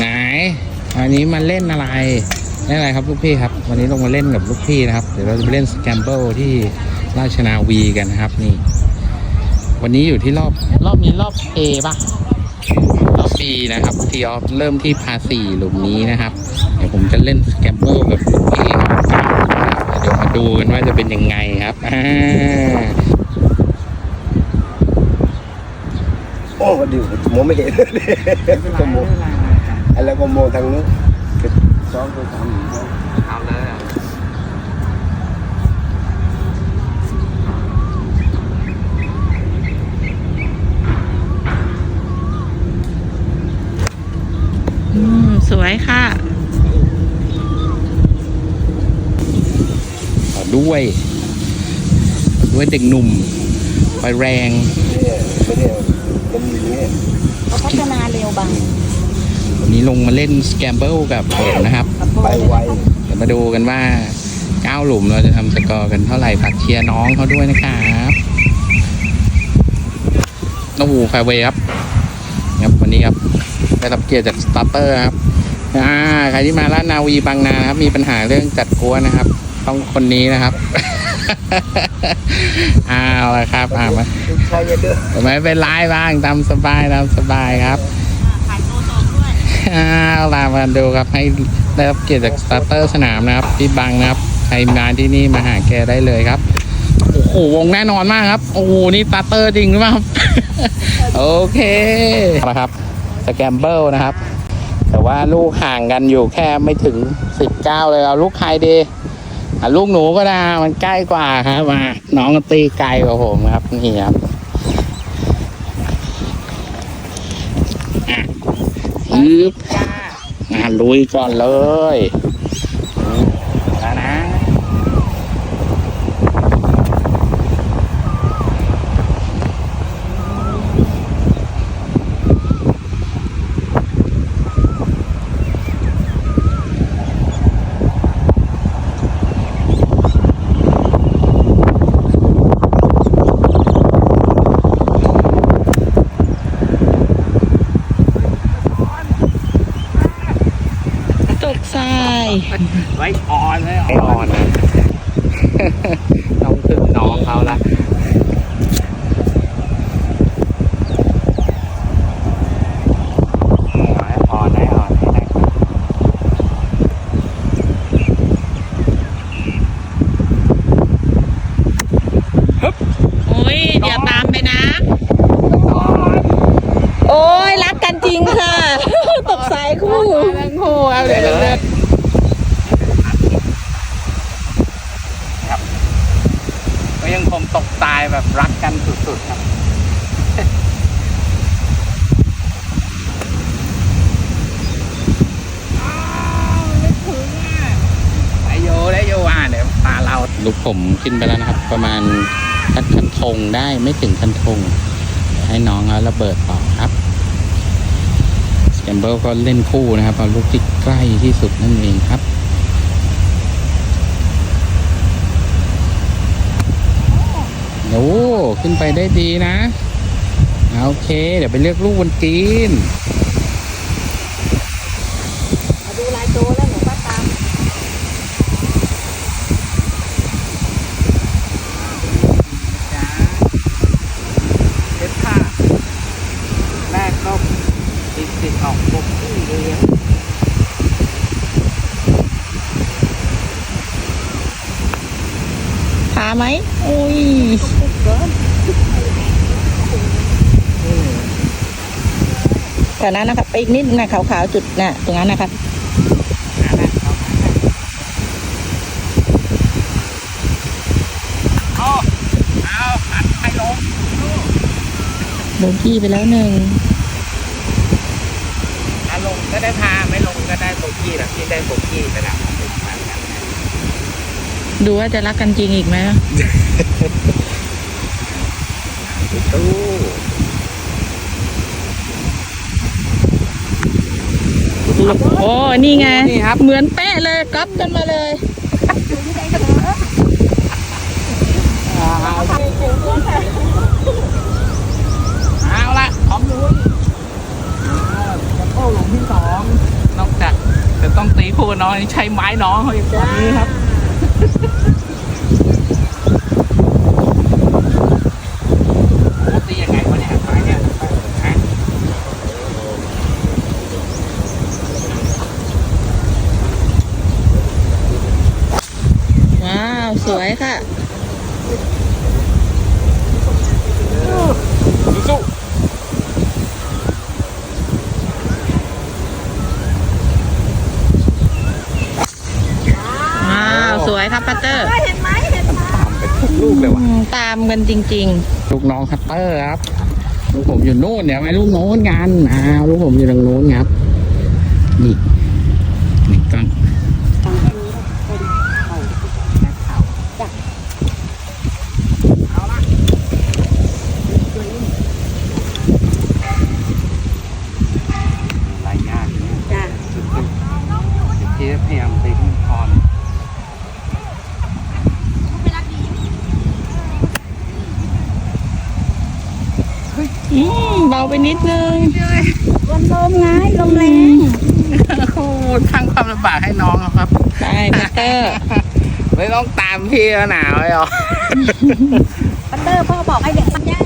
ไหนวันนี้มาเล่นอะไรเล่นอะไรครับลูกพี่ครับ วันนี้ลงมาเล่นกับลูกพี่นะครับ เดี๋ยวเราจะไปเล่นสแกมเบิลที่ราชนาวีกันนะครับนี่ วันนี้อยู่ที่รอบรอบนี้รอบ A ป่ะ รอบ B นะครับทีออฟเริ่มที่พาสี่หลุมนี้นะครับ เดี๋ยวผมจะเล่นสแกมเบิลกับลูกพี่ครับเดี๋ยวมาดูกันว่าจะเป็นยังไงครับอ่าโอ้เดี๋ยวมองไม่เห็นก็มอง อะไรก็มองทางนู้นสองตัวสามเอาเลยอืม สวยค่ะต่อด้วยต่อด้วยเด็กหนุ่มไฟแรงเนี่ยไม่ได้มันมีเนี่ยเขาพัฒนาเร็วบัง วันนี้ลงมาเล่นสแกมเบิลกับผมนะครับ ไปไวเดี๋ยวมาดูกันว่าเก้าหลุมเราจะทำสกอร์กันเท่าไหร่ฝากเชียร์น้องเขาด้วยนะครับโอ้โหแฟร์เวย์ครับครับวันนี้ครับได้รับเกียรติจากสตาร์เตอร์ครับอ่าใครที่มาลาดนาวีบางนานะครับ มีปัญหาเรื่องจัดกวนนะครับ ต้องคนนี้นะครับเอาละครับอ่ามาใช่เด้อไม่เป็นไรบ้างตามสบายตามสบายครับ ลามาดูครับให้ได้รับเกียรติจากสตาร์เตอร์สนามนะครับพี่บังนะครับใครมาที่นี่มาหาแกได้เลยครับโอ้โหวงแน่นอนมากครับโอ้โหนี่สตาร์เตอร์จริงหรือเปล่าครับโอเคเอาละครับสแกมเบิลนะครับ แต่ว่าลูกห่างกันอยู่แค่ไม่ถึงสิบเก้าเลยเอาลูกใครดีลูกหนูก็ได้มันใกล้กว่าครับมาน้องตีไกลกว่าผมครับนี่ครับอะ อึ๊บจ้าอะลุยก่อนเลยแล้วนะ ตกทราย ไว้ออนไว้ออนนะ ต้องถึงน้องเขาละให้ออนให้ออนให้ได้ โอ้ย เดี๋ยวตามไปนะ โอ้ย รักกันจริงค่ะ ตกสายคู่ ทั้งคู่ครับเดี๋ยวเลยครับก็ยังคงตกตายแบบรักกันสุดๆครับ ได้โยได้โยอะเดี๋ยวพาเราลูก กินไปแล้วนะครับ ประมาณคันคันธงได้ไม่ถึงคันธงให้น้องเขาระเบิดต่อครับสแกมเบิลก็เล่นคู่นะครับเอาลูกที่ใกล้ที่สุดนั่นเองครับโอ้ขึ้นไปได้ดีนะ โอเค เดี๋ยวไปเลือกลูกบนกรีน ดูลายโจแล้วหนูก็ตาม จ้าเป็นผ้าแรกก็ติดติดออกปกที่เลี้ยง พาไหมอุ้ย แถวนั้นนะครับไปอีกนิดนะขาวๆจุดน่ะตรงนั้นนะครับเอาเอาหันไปลงโบกี้ไปแล้วหนึ่งถ้าลงก็ได้พาไม่ลงก็ได้โบกี้แบบที่ได้โบกี้ไปแล้วครับเป็นแบบนั้นนะดูว่าจะรักกันจริงอีกไหมตู้ โอ้นี่ไงนี่ครับเหมือนเป๊ะเลยก๊อปกันมาเลยเอาละพร้อมลุยเอาจะเข้าหลุมที่สองต้องตีคู่กับน้องใช้ไม้น้องเขาอย่างนี้ครับ โอ้ตียังไงวะเนี่ยไม้เนี่ยฮะ ว้าวสวยค่ะสู้ว้าวสวยครับปัตเตอร์ๆตามไปทุกลูกเลยว่ะอืมตามกันจริง ลูกน้องคัตเตอร์ครับ ลูกผมอยู่นู่นเดี๋ยวไปลูกโน้นกันอ้าวลูกผมอยู่ตรงโน้นครับนี่นี่ต้องลายยากเนี่ย ๆ จ้ะ สุดๆเดี๋ยวพี่พยายามตีขึ้นคอน อืมเบาไป นิดนึงวันลมไงลมแรงโอ้โหสร้างความลำบากให้น้องครับไปปัตเตอร์ ไม่ต้องตามพี่แล้วหนาวเลยเหรอปัตเตอร์พ่อบอกให้เด็กทำได้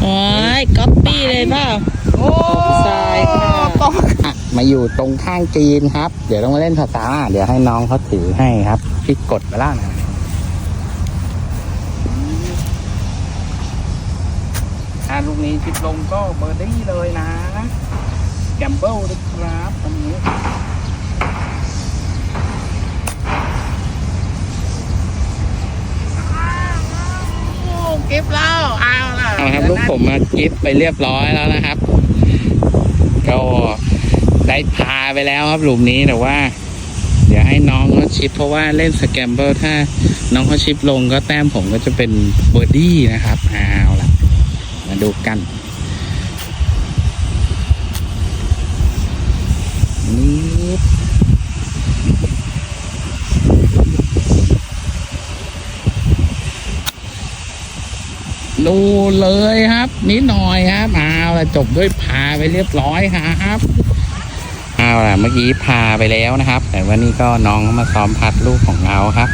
โอ้ยก๊อปปี้เลยเปล่า โอ้ ทรายค่ะ ต้องอะ มาอยู่ตรงข้างจีนครับ เดี๋ยวต้องมาเล่นสตาร์เดี๋ยวให้น้องเขาถือให้ครับพี่กดไปแล้วนะถ้าลูกนี้ชิดลงก็เบอร์ดี้เลยนะแกมเบิลด้วยครับตรงนี้กิฟแล้วเอาละเอาครับลูกผมมากิฟไปเรียบร้อยแล้วนะครับ ก็ได้ พาไปแล้วครับหลุมนี้แต่ว่า เดี๋ยวให้น้องเขาชิป เพราะว่าเล่นสแกมเบิลถ้าน้องเขาชิปลงก็แต้มผมก็จะเป็นเบอร์ดี้นะครับเอาล่ะ มาดูกันนี่ดูเลยครับ นิดหน่อยครับเอาละจบด้วยพาไปเรียบร้อยครับ เอาละเมื่อกี้พาไปแล้วนะครับ แต่ว่านี่ก็น้องเขามาซ้อมพัดลูกของเราครับ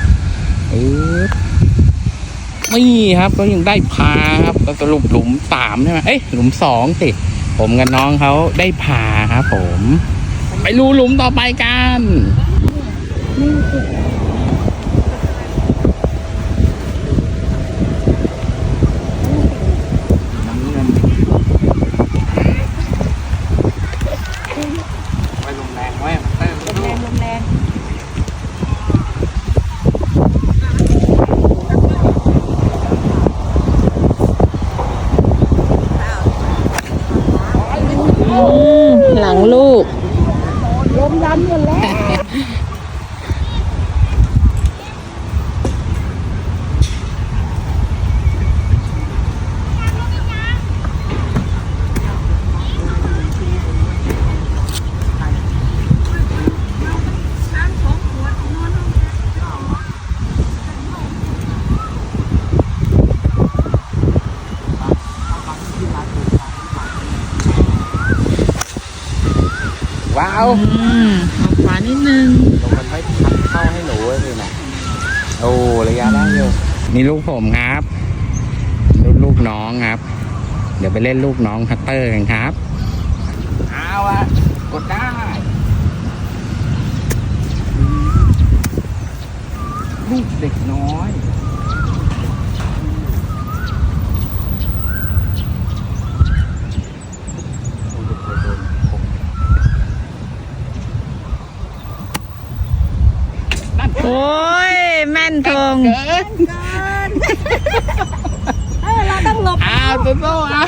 อึ๊บนี่ครับก็ยังได้พาครับก็สรุปหลุมสามใช่ไหมเอ้ยหลุมสองสิผมกับน้องเขาได้พาครับผม ไปรู้หลุมต่อไปกันำเงินไว้ลมแรงไว้เต้น ลมแรงลมแรง อืมหลังลูก ลมดันหมดแล้ว ว้าว อืมออกขวานิดนึง ลงมันไม่ทันเข้าให้หนูเลยนะโอ้ระยะได้อยู่ นี่ลูกผมครับ ลูกลูกน้องครับ เดี๋ยวไปเล่นลูกน้องคัตเตอร์กันครับ เอาอะกดได้ลูกเด็กน้อยโอ้ย แม่นทง เกิน เออเราต้องหลบ อ้าวตัว โซ่อะ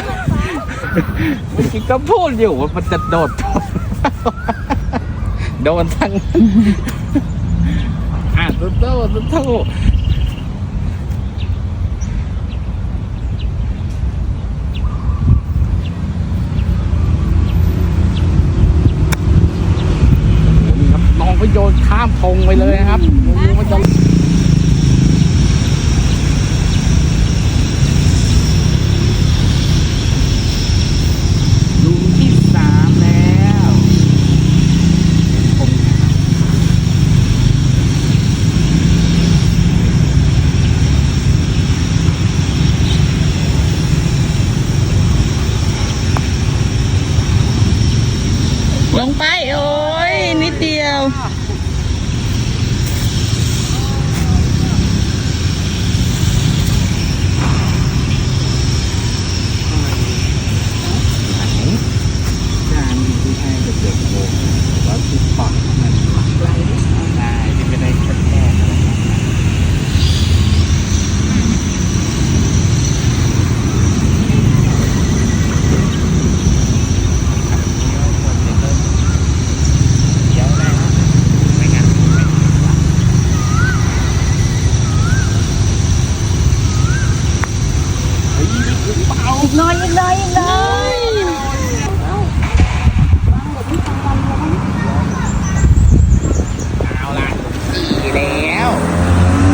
เมื่อกี้ก็พูดอยู่ว่ามันจะโดด โดนทั้งอะตัวโซ่ตัวโซ่นี่น้องก็โยนข้ามพงไปเลยนะครับงูมันจะหลุมที่สามแล้วพงๆ ลงไป โอ้ยนิดเดียว การที่ให้เด็กๆโงแล้วที่ปอดมันไหลได้ที่ไม่ได้กระแทกอะไรมากมายครับแล้วคนจะเริ่มเดี๋ยวได้ครับไม่งั้นไม่เฮ้ยหรือเปล่า อีกห น้อยอีกน้อยอีกน้อยเอาล่ะดีแล้ว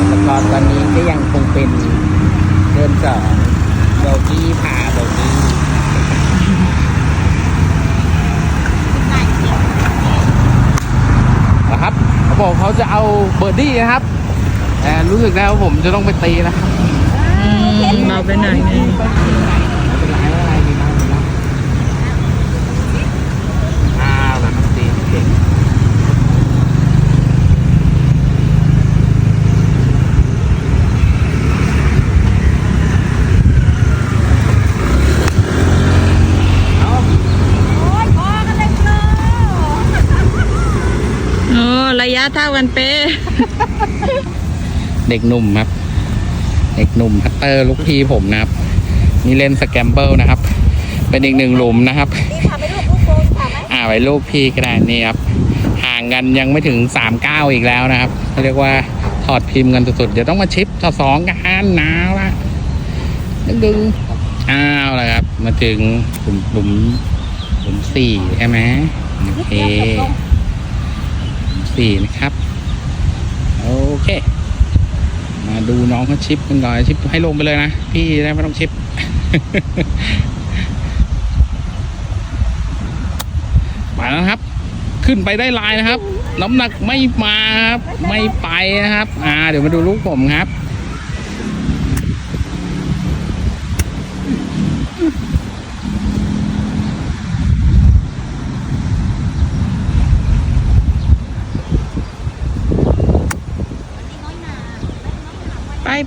แล้วก็ตอนนี้ก็ยังคงเป็นเดินสองโบกี้พาโบกี้นะครับเขาบอกเขาจะเอาเบอร์ดี้นะครับ แต่รู้สึกแล้วาผมจะต้องไปตีนะครับเราไปไหนเนี่ยไม่เป็นไรไม่เป็นไรดีมากดีมากอ้าวแล้วน้องตีเก่ง โอ้ยพอกันเลยเนาะ โอ้ระยะ เท่ากันเป๊ะเด็กหนุ่มครับ เด็กหนุ่มพัตเตอร์ลูกพี่ผมนะครับนี่เล่นสแกมเบิลนะครับ เป็นอีกหนึ่งหลุมนะครับนี่พาไปลูกลูกโป่งพาไหมอ่าไว้ลูกพี่ก็ได้นี่ครับห่างกันยังไม่ถึงสามเก้าอีกแล้วนะครับเขาเรียกว่าถอดพิมพ์กันสุดๆเดี๋ยวต้องมาชิปต่อสองกันหนาวละดึงดึงอ้าวแล้วครับ มาถึงหลุมหลุมหลุมสี่ใช่ไหมโอเค รีนะครับ โอเค มาดูน้องเขาชิปกันก่อนชิปให้ลงไปเลยนะ พี่ได้ไม่ต้องชิป มาแล้วครับ ขึ้นไปได้ลายนะครับ น้ำหนักไม่มาครับ ไม่ไปนะครับ อ่า เดี๋ยวมาดูลูกผมครับ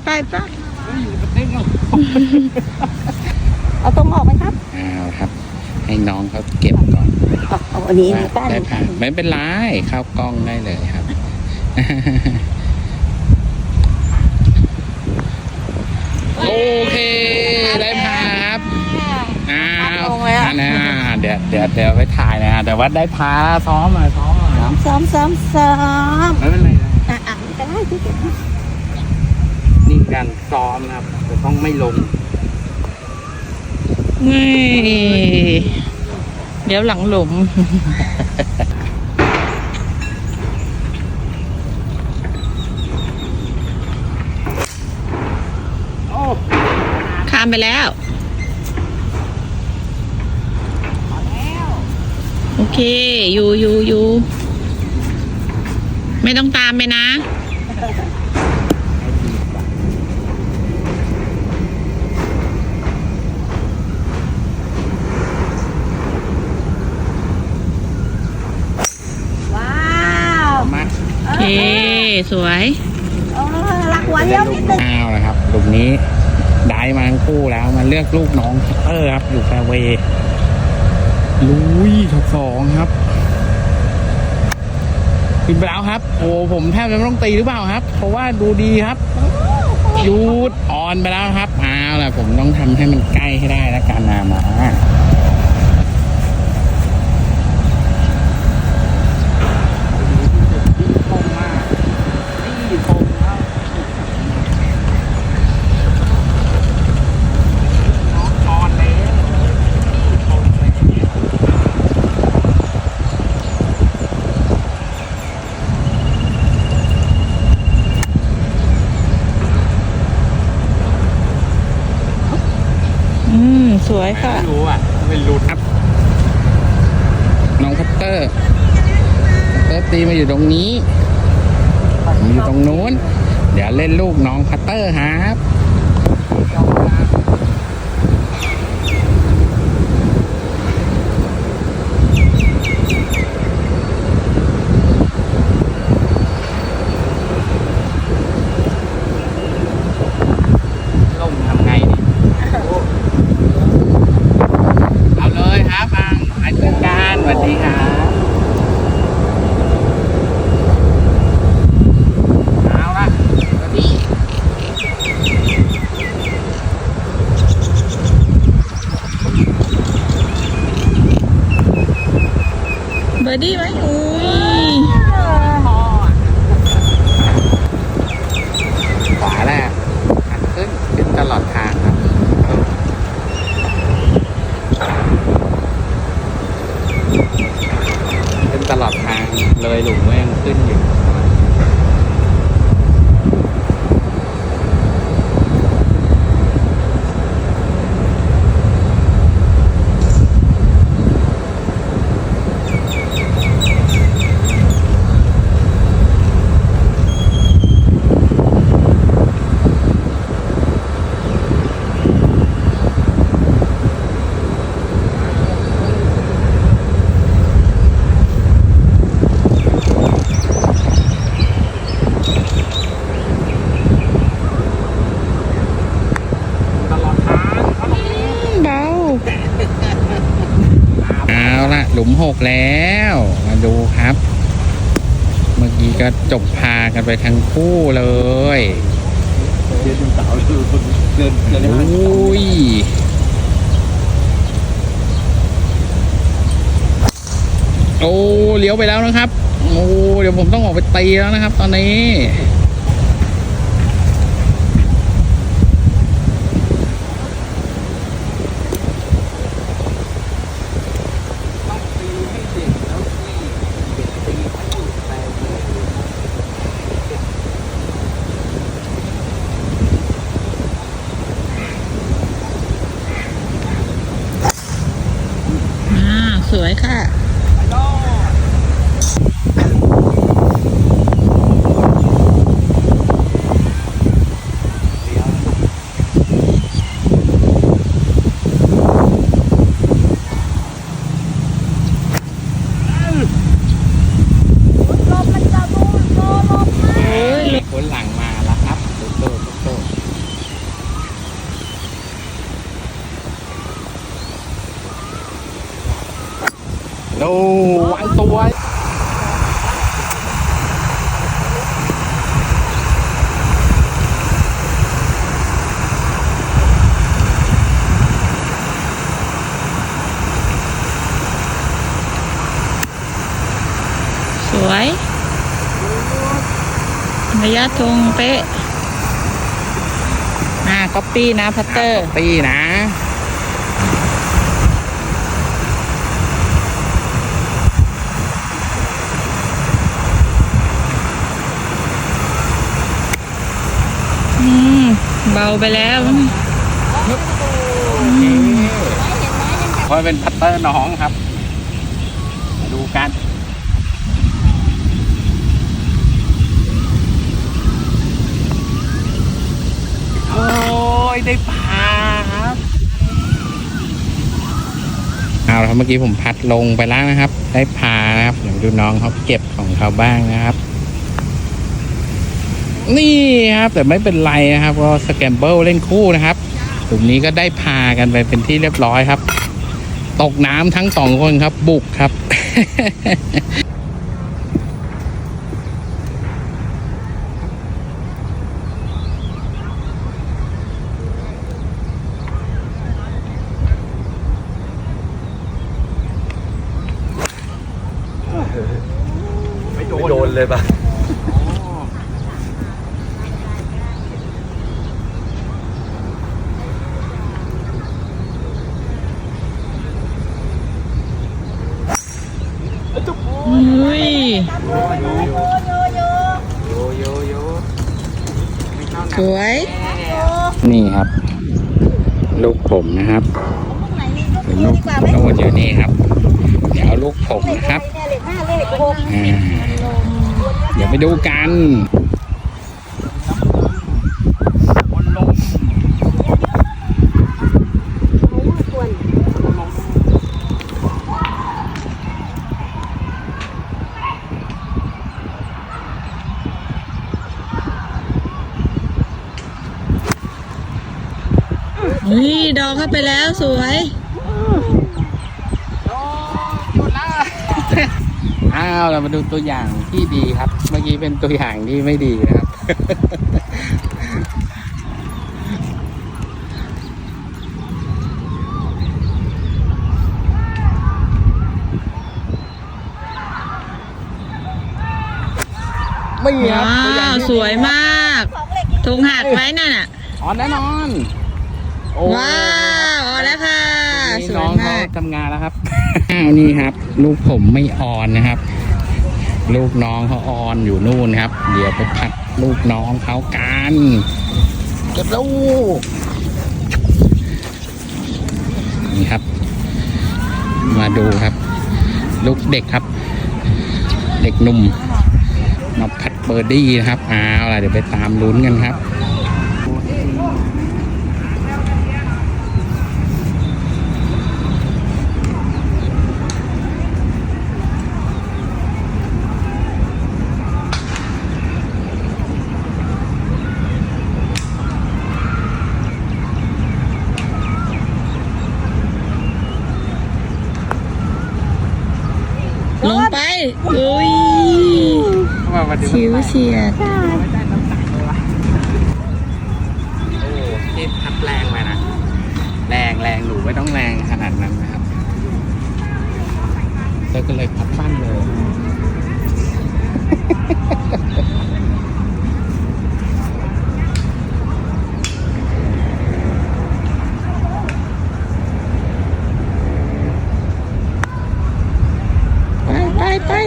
ไปไปไปเอาตรงออกไหมครับอ้าวครับ ให้น้องเขาเก็บก่อนเอาเอาอันนี้ว่าป้าได้ผ่านไม่เป็นไรเข้ากล้องได้เลยครับโอเคได้ผ่านครับอ้าวอันนี้เดี๋ยวเดี๋ยวเดี๋ยวไปถ่ายนะแต่ว่าได้พาซ้อมหน่อยซ้อมหน่อยซ้อมซ้อมซ้อมไม่เป็นไรนะ อะอะไม่เป็นไรพี่เก็บให้ นี่ การซ้อมนะครับจะต้องไม่ลงนี่เดี๋ยวหลังหลุม โอ้ข้ามไปแล้ว โอเค อยู่อยู่อยู่ไม่ต้องตามไปนะ ว้าว มา โอเค สวยเออหลักหัวเลี้ยวนิดนึงอ้าวนะครับหลุมนี้ได้มาทั้งคู่แล้วมาเลือกลูกน้องเออครับ อยู่แฟร์เวย์ลุยท็อปสองครับขึ้นไปแล้วครับ โอ้ผมแทบจะไม่ต้องตีหรือเปล่าครับ เพราะว่าดูดีครับยูดออนไปแล้วครับอ้าวล่ะผมต้องทำให้มันใกล้ให้ได้แล้วกันนะมา อร์ตีมาอยู่ตรงนี้ ผมอยู่ตรงนู้น เดี๋ยวเล่นลูกน้องพัตเตอร์ครับ ล่มทำไงนี่เอาเลยครับอังอันเชิญการสวัสดีครับเอาละสวัสดี เบอร์ดี้ไหมอุ้ย ขวาแรกหันขึ้นขึ้นตลอดทางครับขึ้นตลอดทางเลยหลุมก็ยังขึ้นอยู่ ตลอดทาง เบา เอาละหลุมห กแล้ว มาดูครับ เมื่อกี้ก็จบพากันไปทั้งคู่เลยเดินสาวเดินเดินเดินอุ้ยโอ้เลี้ยวไปแล้วนะครับ โอ้เดี๋ยวผมต้องออกไปตีแล้วนะครับ ตอนนี้าสวยค่ะ ลมมันจะรูดโลลม โอ้ย คนหลังมาแล้วครับโตโต้โตโต้โอ้วางตัว สวย ระยะทงเป๊ะ อ่าก๊อปปี้นะพัตเตอร์ตีนะ อืม เบาไปแล้วเพราะเป็นพัตเตอร์น้องครับ มาดูกันโยได้ปลาครับเอาละครับเมื่อกี้ผมพัดลงไปแล้วนะครับ ได้พานะครับเดี๋ยวดูน้องเขาเก็บของเขาบ้างนะครับ นี่ครับ แต่ไม่เป็นไรนะครับก็สแกมเบิลเล่นคู่นะครับกลุ่มนี้ก็ได้พากันไปเป็นที่เรียบร้อยครับ ตกน้ำทั้งสองคนครับ บุกครับ ไม่โดนเลยปะ อุ้ย โยโยโยไม่เข้า สวย นี่ครับ ลูกผมนะครับ พวกไหน ลูกโดนอยู่นี่ครับ เดี๋ยวเอาลูกผมนะครับ เนี่ยเลขห้าเลขหก อ่าเดี๋ยวไปดูกัน ส่วน นี่ดอง เข้าไปแล้วสวยอ้าวเรามาดูตัวอย่างที่ดีครับ เมื่อกี้เป็นตัวอย่างที่ไม่ดีนะครับ ไม่มีครับว้าตัวอย่างวที่สวยมากธงหักไว้นั่นน่ะ อ๋อแน่นอน โอ้ ว้าวเอาแล้วค่ะนี่ สวน้ยองเขามากทำงานแล้วครับอ้าวนี่ครับ ลูกผมไม่ออนนะครับ ลูกน้องเขาออนอยู่นู่นครับ เดี๋ยวไปผัดลูกน้องเขากันเก็บลูกนี่ครับ มาดูครับ ลูกเด็กครับ เด็กหนุ่มมาผัดเบอร์ดี้นะครับอ้าวล่ะเดี๋ยวไปตามลุ้นกันครับ ลงไป อุ้ย ชิวเฉียดโอ้นี่พัดแรงไปนะ แรงแรงหนูไม่ต้องแรงขนาดนั้นนะครับแล้วก็เลยพัดปั้นเลย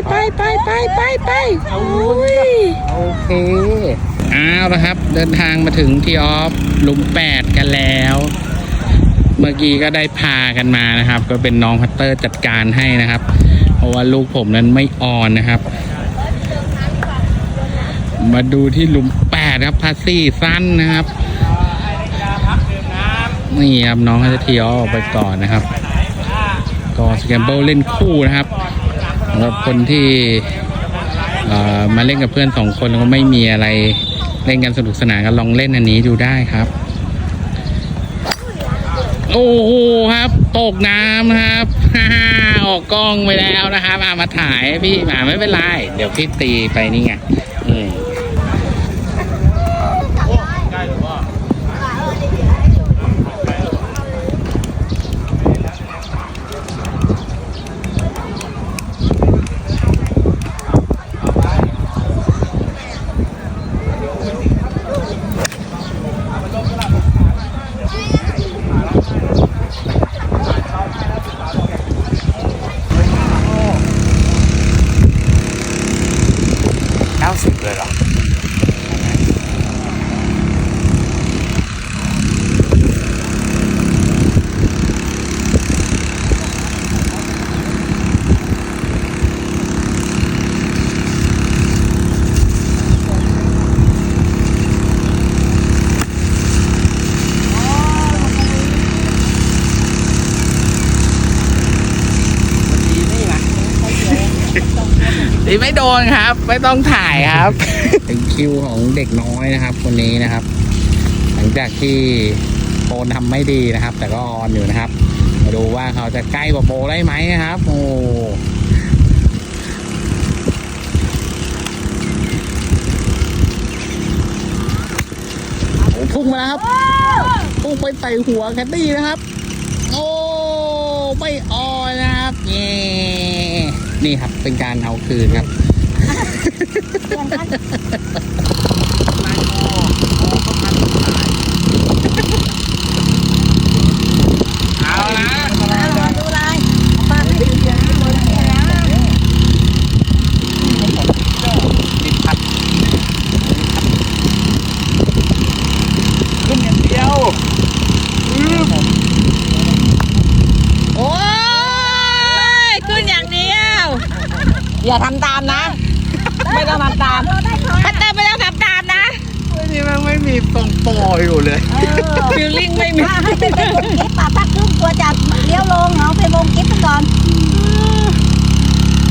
ไป ไปไปไปไปไปโอ๊ยโอเคเอาละครับ เดินทางมาถึงที่ออฟหลุมแปดกันแล้ว เมื่อกี้ก็ได้พากันมานะครับ ก็เป็นน้องพัตเตอร์จัดการให้นะครับ เพราะว่าลูกผมนั้นไม่ออนนะครับ มาดูที่หลุมแปดครับพาซี่สั้นนะครับนี่ครับน้องเขาจะทีอออกไปก่อนนะครับ ก็สแกมเบิลเล่นคู่นะครับ แล้วคนที่มาเล่นกับเพื่อนสองคนแล้วก็ไม่มีอะไรเล่นกันสนุกสนานก็ลองเล่นอันนี้ดูได้ครับ โอ้โหครับตกน้ำครับฮ่าออกกล้องไปแล้วนะครับมาถ่ายพี่มาไม่เป็นไร เดี๋ยวพี่ตีไปนี่ไง ตีไม่โดนครับ ไม่ต้องถ่ายครับ ถึงคิวของเด็กน้อยนะครับ คนนี้นะครับ หลังจากที่โปนทำไม่ดีนะครับ แต่ก็ออนอยู่นะครับ มาดูว่าเขาจะใกล้กว่าโปได้ไหมนะครับ โอ้โหพุ่งมาแล้วครับพุ่งไปใส่หัวแคดดี้นะครับ โอ้ ไม่ออนนะครับเย่ นี่ครับเป็นการเอาคืนครับ เปลี่ยนกัน เอาละ ดูลายปากไม่ถึงเสียงเลยนะ ติดพัดขึ้นอย่างเดียวอื้อ ไม่ต้องทำตาม เราได้ของ พัตเตอร์ไม่ต้องทำตามนะ นี่มันไม่มีตรง ปออยู่เลยเออฟิลลิ่งไม่มีถ้าให้เป็นเป็นวงกิฟต์อะถ้าครึ่งตัวจะเลี้ยวลงเอาเป็นวงกิฟต์ไปก่อน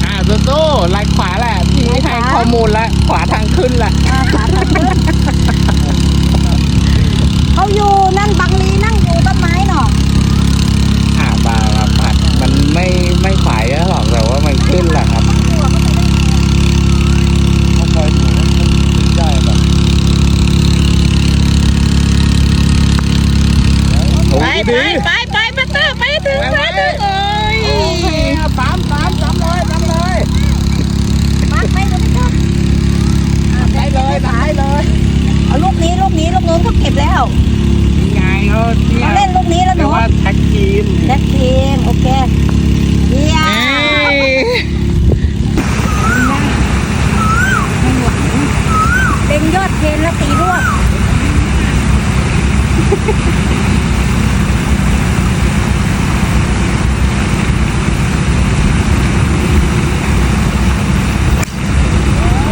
อ่าโตโต้ไลายขวาแหละพี่ให้ขวาข้อมูลแล้วขวาทางขึ้นแหละอ่าขาทางขึ้นเขาอยู่นั่นบังลีนั่งอยู่ต้นไม้เนาะ อ่าบาบาปัดมันไม่ไม่ขวายหรอกแต่ว่ามันขึ้นแหละครับ เขาคอยดูว่ามันได้แบบ ไปไปไปไปเตอร์ไปถึงไปถึงเอ้ย สามสามสามเลยสามเลย มาไปเลยไม่ต้องอ่า ได้เลยได้เลย เอาลูกนี้ลูกนี้ลูกนู้นเขาเก็บแล้ว ยังไงเขาเนี่ เรา ย เล่นลูกนี้แล้วห เรีย นู กว่าแท็กทีม แท็กทีมโอเคเยี่ย เอ้ ม ย เป็นยอดเทรนแล้วตีรวด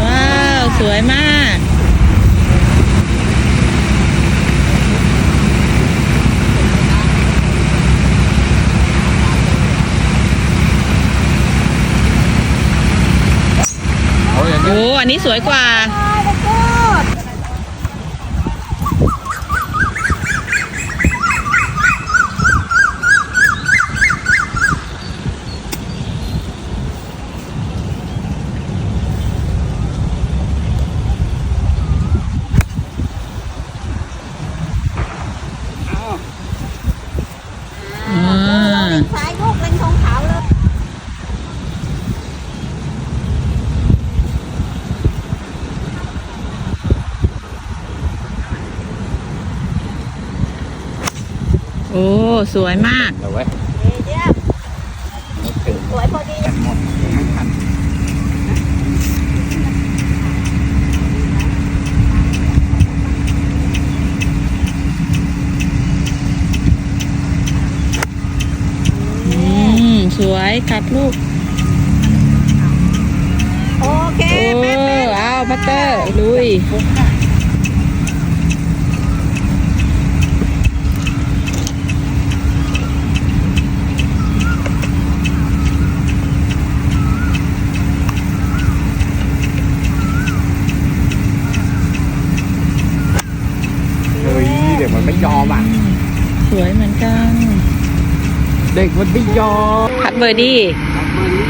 ว้าว สวยมาก โอ้ยอย่างนี้ โอ้อันนี้ส วยกว่า ไปกูด อ่า สายลูกเล่นทองขาวเลย โอ้ สวยมากเอาไว้เยี่ยมไม่ถึงสวยพอดีหมดไม่ทันอืมสวยกัดลูก โอเค โอ้แป๊บนึงเอาพัตเตอร์ ลุย เฮ้ยเด็กมันไม่ยอมอะ สวยเหมือนกัน เด็กมันไม่ยอมพัดเบอร์ดี้ครับมานี่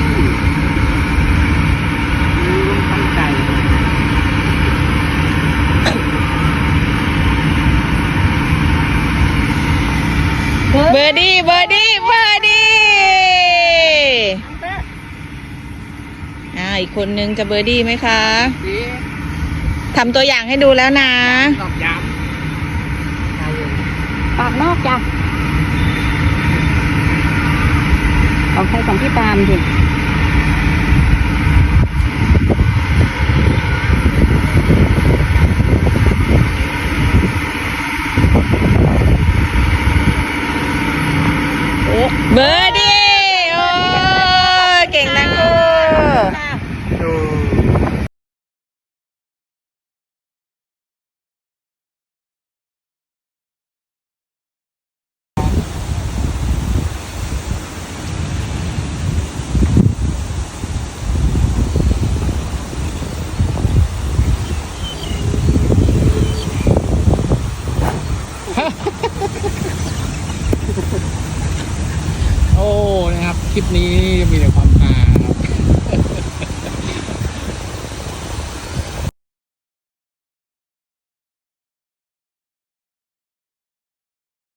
ตั้งใจเบอร์ดี้เบอร์ดี้เบอร์ดี้อ่าอีกคนนึงจะเบอร์ดี้ไหมคะนี่ทำตัวอย่างให้ดูแล้วนะตอบย้ำใจเย็นปากนอกจ้ะ เอาใครของพี่ตามดิ